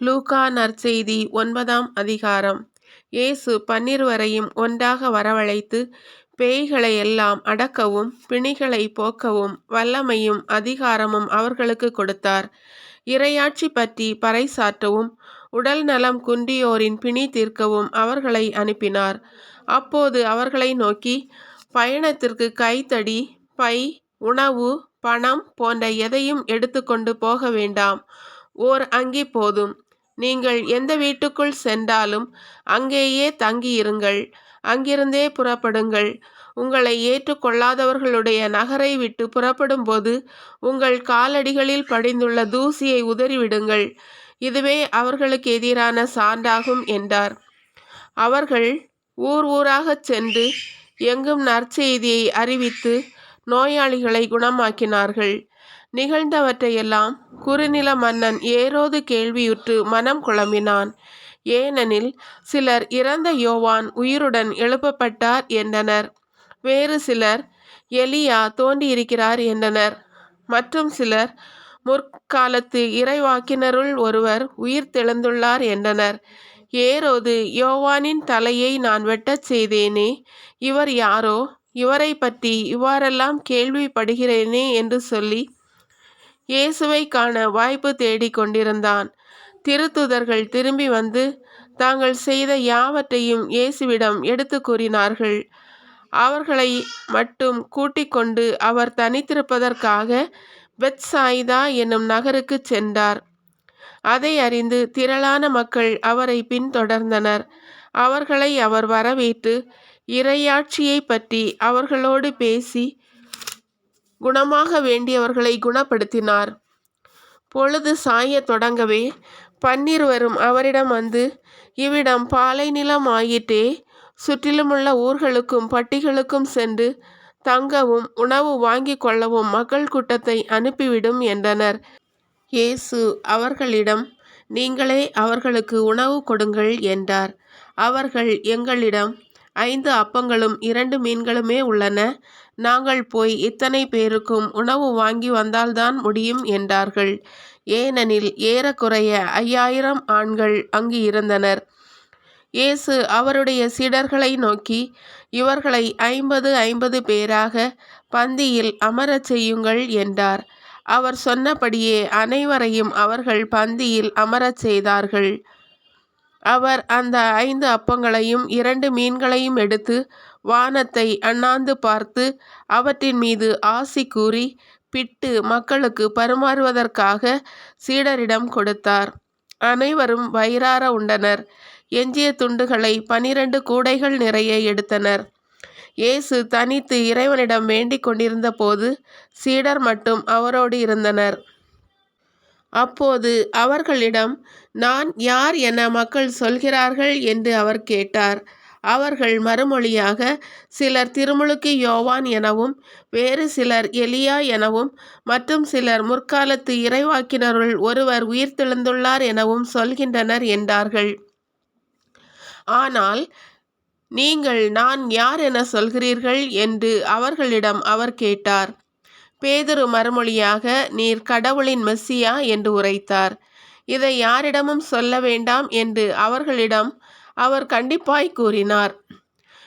Luca நற்செய்தி ஒன்பதாம் அதிகாரம். இயேசு பன்னிருவரையும் ஒன்றாக வரவழைத்து பேய்களை எல்லாம் அடக்கவும் பிணிகளை போக்கவும் வல்லமையும் அதிகாரமும் அவர்களுக்கு கொடுத்தார். இறையாட்சி பற்றி பறைசாற்றவும் உடல் நலம் குன்றியோரின் பிணி தீர்க்கவும் அவர்களை அனுப்பினார். அப்போது அவர்களை நோக்கி பயணத்திற்கு கைத்தடி பை உணவு பணம் போன்ற எதையும் எடுத்துக்கொண்டு போக வேண்டாம். ஓர் அங்கி போதும். நீங்கள் எந்த வீட்டுக்குள் சென்றாலும் அங்கேயே தங்கியிருங்கள். அங்கிருந்தே புறப்படுங்கள். உங்களை ஏற்றுக்கொள்ளாதவர்களுடைய நகரை விட்டு புறப்படும்போது உங்கள் காலடிகளில் படிந்துள்ள தூசியை உதறிவிடுங்கள். இதுவே அவர்களுக்கு எதிரான சான்றாகும் என்றார். அவர்கள் ஊர் ஊராகச் சென்று எங்கும் நற்செய்தியை அறிவித்து நோயாளிகளை குணமாக்கினார்கள். நிகழ்ந்தவற்றையெல்லாம் குறுநில மன்னன் ஏரோது கேள்வியுற்று மனம் குழம்பினான். ஏனெனில் சிலர் இறந்த யோவான் உயிருடன் எழுப்பப்பட்டார் என்றனர். வேறு சிலர் எலியா தோண்டியிருக்கிறார் என்றனர். மற்றும் சிலர் முற்காலத்து இறைவாக்கினருள் ஒருவர் உயிர் தெழுந்துள்ளார் என்றனர். ஏரோது யோவானின் தலையை நான் வெட்டச் செய்தேனே இவர் யாரோ? இவரை பற்றி இவ்வாறெல்லாம் கேள்விப்படுகிறேனே என்று சொல்லி இயேசுவை காண வாய்ப்பு தேடிக் கொண்டிருந்தான். திருத்துதர்கள் திரும்பி வந்து தாங்கள் செய்த யாவற்றையும் இயேசுவிடம் எடுத்து கூறினார்கள். அவர்களை மட்டும் கூட்டிக் கொண்டு அவர் தனித்திருப்பதற்காக பெத்சாயிதா என்னும் நகருக்கு சென்றார். அதை அறிந்து திரளான மக்கள் அவரை பின்தொடர்ந்தனர். அவர்களை அவர் வரவேற்று இரையாட்சியை பற்றி அவர்களோடு பேசி குணமாக வேண்டியவர்களை குணப்படுத்தினார். பொழுது சாயத் தொடங்கவே பன்னிருவரும் அவரிடம் வந்து இவ்விடம் பாலை நிலம் ஆயிட்டே சுற்றிலுமுள்ள ஊர்களுக்கும் பட்டிகளுக்கும் சென்று தங்கவும் உணவு வாங்கி கொள்ளவும் மக்கள் கூட்டத்தை அனுப்பிவிடும் என்றனர். இயேசு அவர்களிடம் நீங்களே அவர்களுக்கு உணவு கொடுங்கள் என்றார். அவர்கள் எங்களிடம் ஐந்து அப்பங்களும் இரண்டு மீன்களுமே உள்ளன. நாங்கள் போய் இத்தனை பேருக்கும் உணவு வாங்கி வந்தால்தான் முடியும் என்றார்கள். ஏனெனில் ஏறக்குறைய ஐயாயிரம் ஆண்கள் அங்கு இருந்தனர். இயேசு அவருடைய சீடர்களை நோக்கி இவர்களை ஐம்பது ஐம்பது பேராக பந்தியில் அமரச் செய்யுங்கள் என்றார். அவர் சொன்னபடியே அனைவரையும் அவர்கள் பந்தியில் அமரச் செய்தார்கள். அவர் அந்த ஐந்து அப்பங்களையும் இரண்டு மீன்களையும் எடுத்து வானத்தை அண்ணாந்து பார்த்து அவற்றின் மீது ஆசி கூறி பிட்டு மக்களுக்கு பரிமாறுவதற்காக சீடரிடம் கொடுத்தார். அனைவரும் வயிறார உண்டனர். எஞ்சிய துண்டுகளை பனிரெண்டு கூடைகள் நிறைய எடுத்தனர். இயேசு தனித்து இறைவனிடம் வேண்டிக் கொண்டிருந்த போது சீடர் மட்டும் அவரோடு இருந்தனர். அப்போது அவர்களிடம் நான் யார் என மக்கள் சொல்கிறார்கள்? என்று அவர் கேட்டார். அவர்கள் மறுமொழியாக சிலர் திருமுழுக்கு யோவான் எனவும் வேறு சிலர் எலியா எனவும் மற்றும் சிலர் முற்காலத்து இறைவாக்கினருள் ஒருவர் உயிர்த்தெழுந்துள்ளார் எனவும் சொல்கின்றனர் என்றார்கள். ஆனால் நீங்கள் நான் யார் என சொல்கிறீர்கள்? என்று அவர்களிடம் அவர் கேட்டார். பேதுரு மறுமொழியாக நீர் கடவுளின் மெஸ்ஸியா? என்று உரைத்தார். இதை யாரிடமும் சொல்ல வேண்டாம் என்று அவர்களிடம் அவர் கண்டிப்பாய் கூறினார்.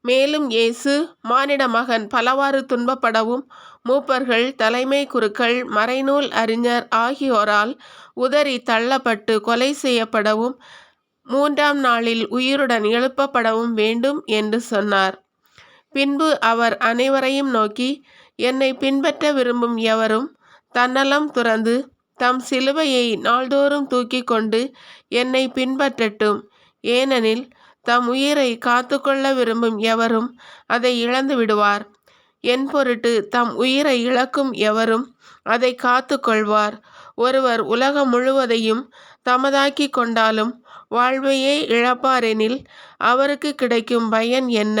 மேலும் இயேசு மானிட மகன் பலவாறு துன்பப்படவும் மூப்பர்கள் தலைமை குருக்கள் மறைநூல் அறிஞர் ஆகியோரால் உதறி தள்ளப்பட்டு கொலை செய்யப்படவும் மூன்றாம் நாளில் உயிருடன் எழுப்பப்படவும் வேண்டும் என்று சொன்னார். பின்பு அவர் அனைவரையும் நோக்கி என்னை பின்பற்ற விரும்பும் எவரும் தன்னலம் துறந்து தம் சிலுவையை நாள்தோறும் தூக்கி கொண்டு என்னை பின்பற்றட்டும். ஏனெனில் தம் உயிரை காத்துக்கொள்ள விரும்பும் எவரும் அதை இழந்து விடுவார். என் பொருட்டு தம் உயிரை இழக்கும் எவரும் அதை காத்து கொள்வார் ஒருவர் உலகம் முழுவதையும் தமதாக்கி கொண்டாலும் வாழ்வையே இழப்பாரெனில் அவருக்கு கிடைக்கும் பயன் என்ன?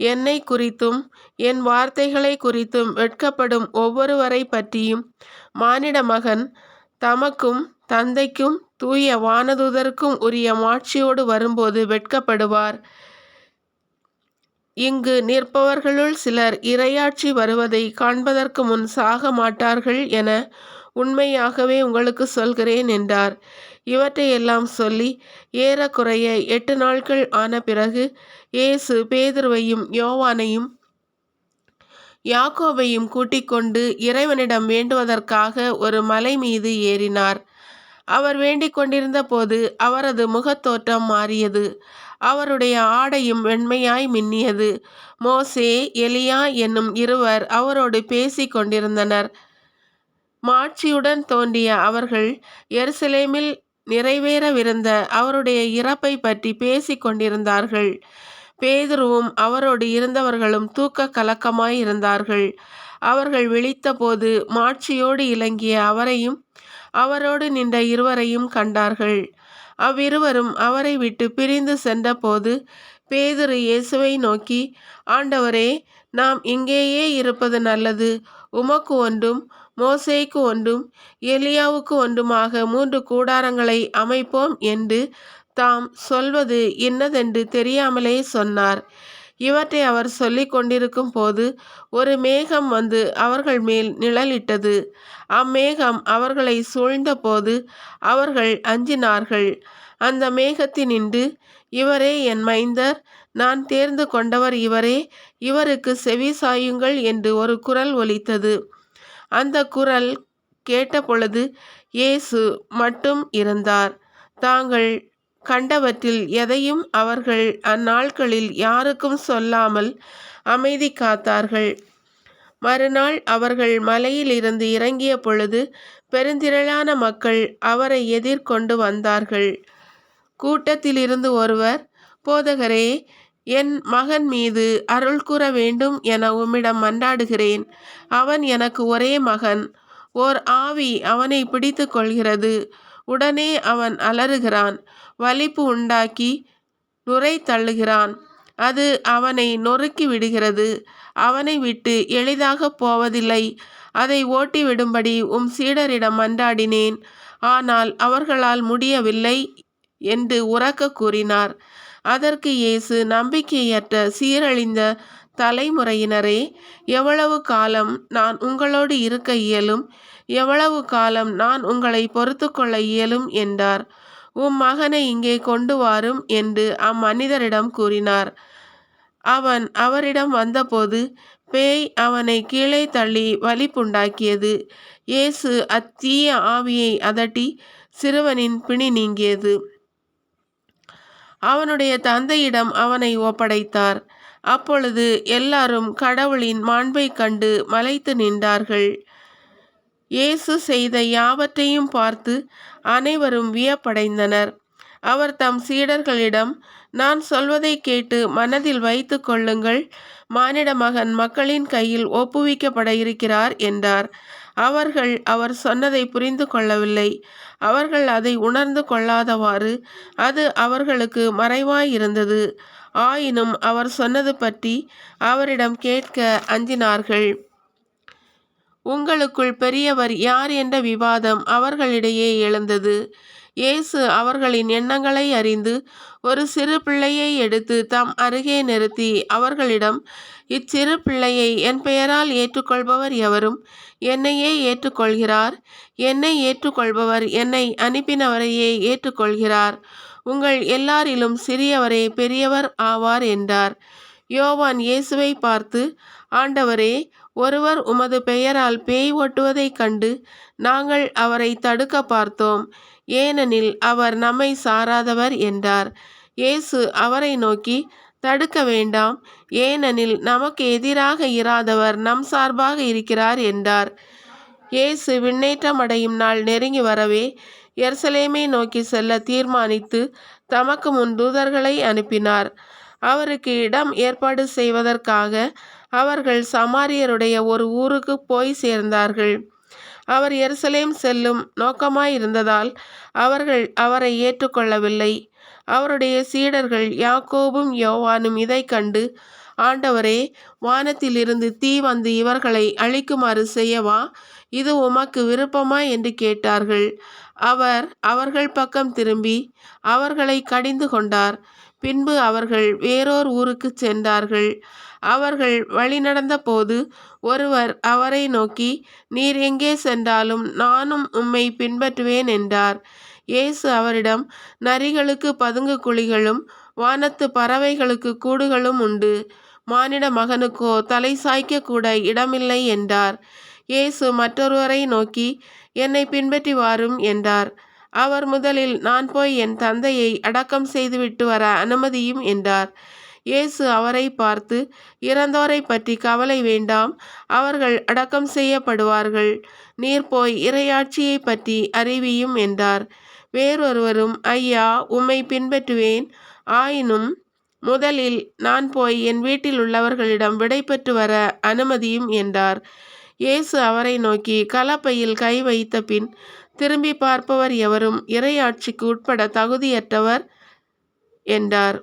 என்னை குறித்தும் என் வார்த்தைகளை குறித்தும் வெட்கப்படும் ஒவ்வொருவரை பற்றியும் மானிட மகன் தமக்கும் தந்தைக்கும் தூய வானதுதருக்கும் உரிய மாட்சியோடு வரும்போது வெட்கப்படுவார். இங்கு நிற்பவர்களுள் சிலர் இரையாட்சி வருவதை காண்பதற்கு முன் சாக மாட்டார்கள் என உண்மையாகவே உங்களுக்கு சொல்கிறேன் என்றார். இவற்றையெல்லாம் சொல்லி ஏறக்குறைய எட்டு நாட்கள் ஆன பிறகு இயேசு பேதுருவையும் யோவானையும் யாக்கோபையும் கூட்டிக் கொண்டு இறைவனிடம் வேண்டுவதற்காக ஒரு மலை மீது ஏறினார். அவர் வேண்டிக் கொண்டிருந்த போது அவரது முகத்தோற்றம் மாறியது. அவருடைய ஆடையும் வெண்மையாய் மின்னியது. மோசே எலியா என்னும் இருவர் அவரோடு பேசிக் கொண்டிருந்தனர். மாட்சியுடன் தோன்றிய அவர்கள் எருசலேமில் நிறைவேறவிருந்த அவருடைய இறப்பை பற்றி பேசிக் கொண்டிருந்தார்கள். பேதுருவும் அவரோடு இருந்தவர்களும் தூக்க கலக்கமாயிருந்தார்கள். அவர்கள் விழித்தபோது மாட்சியோடு இலங்கிய அவரையும் அவரோடு நின்ற இருவரையும் கண்டார்கள். அவ்விருவரும் அவரை விட்டு பிரிந்து சென்றபோது பேதுரு இயேசுவை நோக்கி ஆண்டவரே நாம் இங்கேயே இருப்பது நல்லது. உமக்கு ஒன்றும் மோசேக்கு ஒன்றும் எலியாவுக்கு ஒன்றுமாக மூன்று கூடாரங்களை அமைப்போம் என்று தாம் சொல்வது இன்னதென்று தெரியாமலே சொன்னார். இவற்றை அவர் சொல்லிக் கொண்டிருக்கும் போது ஒரு மேகம் வந்து அவர்கள் மேல் நிழலிட்டது. அம்மேகம் அவர்களை சூழ்ந்தபோது அவர்கள் அஞ்சினார்கள். அந்த மேகத்தினின்று இவரே என் மைந்தர் நான் தேர்ந்து கொண்டவர் இவரே இவருக்கு செவி சாயுங்கள் என்று ஒரு குரல் ஒலித்தது. அந்த குரல் கேட்டபொழுது இயேசு மட்டும் இருந்தார். தாங்கள் கண்டவற்றில் எதையும் அவர்கள் அந்நாட்களில் யாருக்கும் சொல்லாமல் அமைதி காத்தார்கள். மறுநாள் அவர்கள் மலையிலிருந்து இறங்கிய பொழுது பெருந்திரளான மக்கள் அவரை எதிர்கொண்டு வந்தார்கள். கூட்டத்திலிருந்து ஒருவர் போதகரே என் மகன் மீது அருள் கூற வேண்டும் என உம்மிடம் மன்றாடுகிறேன். அவன் எனக்கு ஒரே மகன். ஓர் ஆவி அவனை பிடித்து கொள்கிறது. உடனே அவன் அலறுகிறான். வலிப்பு உண்டாக்கி நுரை தள்ளுகிறான். அது அவனை நொறுக்கி விடுகிறது. அவனை விட்டு எளிதாக போவதில்லை. அதை ஓட்டி விடும்படி உம் சீடரிடம் மன்றாடினேன். ஆனால் அவர்களால் முடியவில்லை என்று உறக்க கூறினார். அதற்கு இயேசு நம்பிக்கையற்ற சீரழிந்த தலைமுறையினரே எவ்வளவு காலம் நான் உங்களோடு இருக்க இயலும்? எவ்வளவு காலம் நான் உங்களை பொறுத்து கொள்ள இயலும்? என்றார். உம் மகனை இங்கே கொண்டு வாரும் என்று அம்மனிதரிடம் கூறினார். அவன் அவரிடம் வந்தபோது பேய் அவனை கீழே தள்ளி வலிப்புண்டாக்கியது. இயேசு அத்தீய ஆவியை அதட்டி சிறுவனின் பிணி நீங்கியது. அவனுடைய தந்தையிடம் அவனை ஒப்படைத்தார். அப்பொழுது எல்லாரும் கடவுளின் மாண்பை கண்டு மலைத்து நின்றார்கள். இயேசு செய்த யாவற்றையும் பார்த்து அனைவரும் வியப்படைந்தனர். அவர் தம் சீடர்களிடம் நான் சொல்வதை கேட்டு மனதில் வைத்து கொள்ளுங்கள். மானிட மகன் மக்களின் கையில் ஒப்புவிக்கப்பட இருக்கிறார் என்றார். அவர்கள் அவர் சொன்னதை புரிந்து கொள்ளவில்லை. அவர்கள் அதை உணர்ந்து கொள்ளாதவாறு அது அவர்களுக்கு மறைவாயிருந்தது. ஆயினும் அவர் சொன்னது பற்றி அவரிடம் கேட்க அஞ்சினார்கள். உங்களுக்குள் பெரியவர் யார்? என்ற விவாதம் அவர்களிடையே எழுந்தது. இயேசு அவர்களின் எண்ணங்களை அறிந்து ஒரு சிறு பிள்ளையை எடுத்து தம் அருகே நிறுத்தி அவர்களிடம் இச்சிறு பிள்ளையை என் பெயரால் ஏற்றுக்கொள்பவர் எவரும் என்னையே ஏற்றுக்கொள்கிறார்? என்னை ஏற்றுக்கொள்பவர் என்னை அனுப்பினவரையே ஏற்றுக்கொள்கிறார். உங்கள் எல்லாரிலும் சிறியவரே பெரியவர் ஆவார் என்றார். யோவான் இயேசுவை பார்த்து ஆண்டவரே ஒருவர் உமது பெயரால் பேய் ஓட்டுவதைக் கண்டு நாங்கள் அவரை தடுக்க பார்த்தோம். ஏனெனில் அவர் நம்மை சாராதவர் என்றார். இயேசு அவரை நோக்கி தடுக்க வேண்டாம். ஏனெனில் நமக்கு எதிராக இராதவர் நம் சார்பாக இருக்கிறார் என்றார். இயேசு விண்ணேற்றம் அடையும் நாள் நெருங்கி வரவே எர்சலேமை நோக்கி செல்ல தீர்மானித்து தமக்கு முன் தூதர்களை அனுப்பினார். அவருக்கு இடம் ஏற்பாடு செய்வதற்காக அவர்கள் சமாரியருடைய ஒரு ஊருக்கு போய் சேர்ந்தார்கள். அவர் எருசலேம் செல்லும் நோக்கமாயிருந்ததால் அவர்கள் அவரை ஏற்றுக்கொள்ளவில்லை. அவருடைய சீடர்கள் யாக்கோபும் யோவானும் இதை கண்டு ஆண்டவரே வானத்திலிருந்து தீ வந்து இவர்களை அழிக்குமாறு செய்யவா? இது உமக்கு விருப்பமா? என்று கேட்டார்கள். அவர் அவர்கள் பக்கம் திரும்பி அவர்களை கடிந்து கொண்டார். பின்பு அவர்கள் வேறோர் ஊருக்குச் சென்றார்கள். அவர்கள் வழி நடந்த போது ஒருவர் அவரை நோக்கி நீர் எங்கே சென்றாலும் நானும் உம்மை பின்பற்றுவேன் என்றார். இயேசு அவரிடம் நரிகளுக்கு பதுங்கு குழிகளும் வானத்து பறவைகளுக்கு கூடுகளும் உண்டு. மானிட மகனுக்கோ தலை சாய்க்க கூட இடமில்லை என்றார். இயேசு மற்றொருவரை நோக்கி என்னை பின்பற்றி வாரும் என்றார். அவர் முதலில் நான் போய் என் தந்தையை அடக்கம் செய்துவிட்டு வர அனுமதியும் என்றார். இயேசு அவரை பார்த்து இறந்தோரை பற்றி கவலை வேண்டாம் அவர்கள் அடக்கம் செய்யப்படுவார்கள். நீர் போய் இரையாட்சியை பற்றி அறிவியும் என்றார். வேறொருவரும் ஐயா உம்மை பின்பற்றுவேன். ஆயினும் முதலில் நான் போய் என் வீட்டில் உள்ளவர்களிடம் விடைபெற்று வர அனுமதியும் என்றார். இயேசு அவரை நோக்கி கலப்பையில் கை வைத்த பின் திரும்பி பார்ப்பவர் எவரும் இறையாட்சிக்கு உட்பட தகுதியற்றவர் என்றார்.